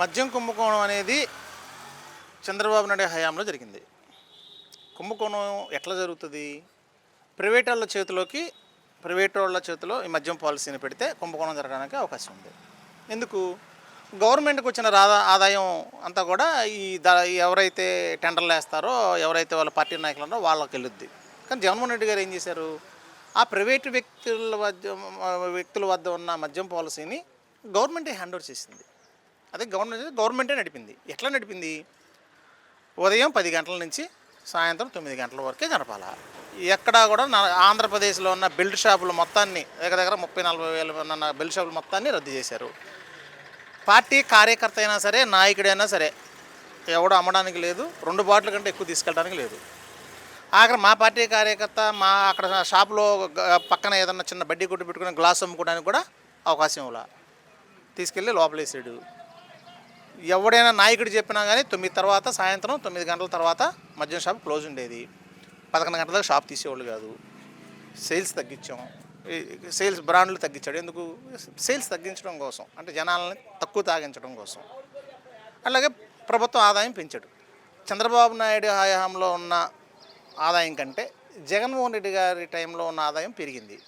మద్యం కుంభకోణం అనేది చంద్రబాబు నాయుడు హయాంలో జరిగింది. కుంభకోణం ఎట్లా జరుగుతుంది? ప్రైవేట్ వాళ్ళ చేతిలోకి ప్రైవేట్ వాళ్ళ చేతిలో ఈ మద్యం పాలసీని పెడితే కుంభకోణం జరగడానికి అవకాశం ఉంది. ఎందుకు? గవర్నమెంట్కి వచ్చిన రాదా ఆదాయం అంతా కూడా ఈ ద ఎవరైతే టెండర్లు వేస్తారో ఎవరైతే వాళ్ళ పార్టీ నాయకులు ఉన్నారో వాళ్ళకి వెళ్ళుద్ది. కానీ జగన్మోహన్ రెడ్డి గారు ఏం చేశారు? ఆ ప్రైవేట్ వ్యక్తుల వద్ద వ్యక్తుల వద్ద ఉన్న మద్యం పాలసీని గవర్నమెంటే హ్యాండ్ ఓవర్ చేసింది. అదే గవర్నమెంట్ గవర్నమెంటే నడిపింది. ఎట్లా నడిపింది? ఉదయం పది గంటల నుంచి సాయంత్రం తొమ్మిది గంటల వరకే జరపాల? ఎక్కడా కూడా నా ఆంధ్రప్రదేశ్లో ఉన్న బిల్డ్ షాపులు మొత్తాన్ని దగ్గర దగ్గర ముప్పై నలభై వేల ఉన్న బిల్డ్ షాపులు మొత్తాన్ని రద్దు చేశారు. పార్టీ కార్యకర్త అయినా సరే నాయకుడైనా సరే ఎవడు అమ్మడానికి లేదు రెండు బాటిల్ కంటే ఎక్కువ తీసుకెళ్ళడానికి లేదు. అక్కడ మా పార్టీ కార్యకర్త మా అక్కడ షాపులో పక్కన ఏదన్నా చిన్న బడ్డీ కొట్టు పెట్టుకుని గ్లాస్ అమ్ముకోవడానికి కూడా అవకాశం ఇవ్వాల. తీసుకెళ్ళి లోపలేసాడు. ఎవడైనా నాయకుడు చెప్పినా కానీ తొమ్మిది తర్వాత సాయంత్రం తొమ్మిది గంటల తర్వాత మద్యం షాప్ క్లోజ్ ఉండేది. పదకొండు గంటలకు షాప్ తీసేవాళ్ళు కాదు. సేల్స్ తగ్గించాం. సేల్స్ బ్రాండ్లు తగ్గించాడు. ఎందుకు? సేల్స్ తగ్గించడం కోసం. అంటే జనాలని తక్కువ తాగించడం కోసం. అలాగే ప్రభుత్వం ఆదాయం పెంచాడు. చంద్రబాబు నాయుడు హయాంలో ఉన్న ఆదాయం కంటే జగన్మోహన్ రెడ్డి గారి టైంలో ఉన్న ఆదాయం పెరిగింది.